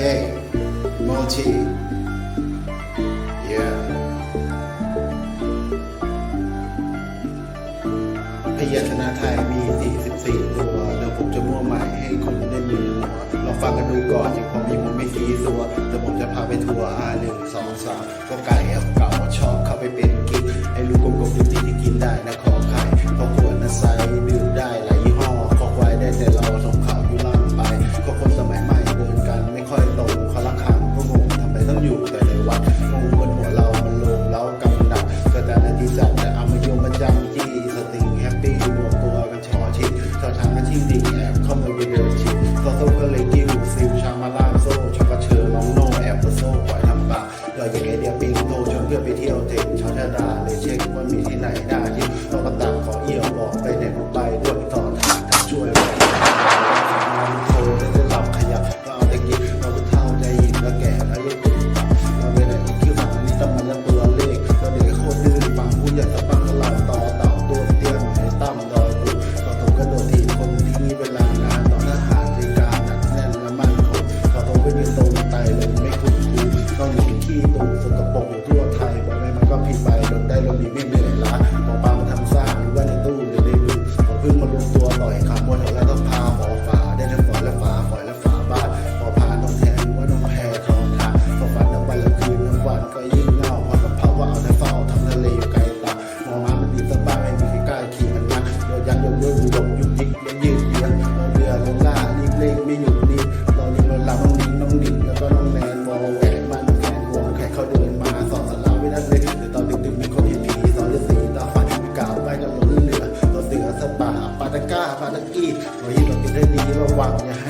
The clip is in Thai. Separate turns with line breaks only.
Hey, Moti. Yeah. พยาธนาไทยมี 44 ตัวแล้วผมจะมั่วใหม่ให้คุณได้มีหัวลองฟังกันดูก่อนอย่างพอมีผมไม่ซีซัว แต่ผมจะพาไปทัวร์ R 1 2 3ก็ไก่แอปเก่าชอบเข้าไปเป็นกิ๊กให้รู้กลม ก็เลยกิ้วซิลชามาลาโซ่ชอบกระเชิญลองโนแอบโซ่ปล่อยทำปากเราอย่างไอเดียปิงโตชวนเพื่อนไปเที่ยวเทคชาวชาดาเลยเช็คว่ามีที่ไหนน่าที่ต้องกระตามขอเอี่ยวบอกไปไหน ขี้ตูสกปรกอยู่ทั่วไทยบอกเลยมันก็ผิดไปโดนได้ลงดีไม่เหนื่อยล้าหมอปลามาทำสร้างหรือว่าในตู้หรือในบึงผมเพิ่งมารวมตัวต่อยขามวนแถแล้วต้องพาหมอฝาได้ทั้งฝอยและฝาฝอยและฝาบ้านหมอพาน้องแทนหรือว่าน้องแพรทองทางพอฝันทั้งวันและคืนทั้งวันก็ยิ่งเงาพอกับภาวะเอาแต่เฝ้าทำทะเลอยู่ไกลตาหมอมามันดีสบายไม่มีใครกล้าขี่มันนะโดนยันยกด้วยหลบยุกยิกและยืดเยื้อเราเรือลงล่ารีบเร่งไม่หยุด ตะกี้เรายิ่งเรากินได้ดีระวังอย่าให้มันอ้าจั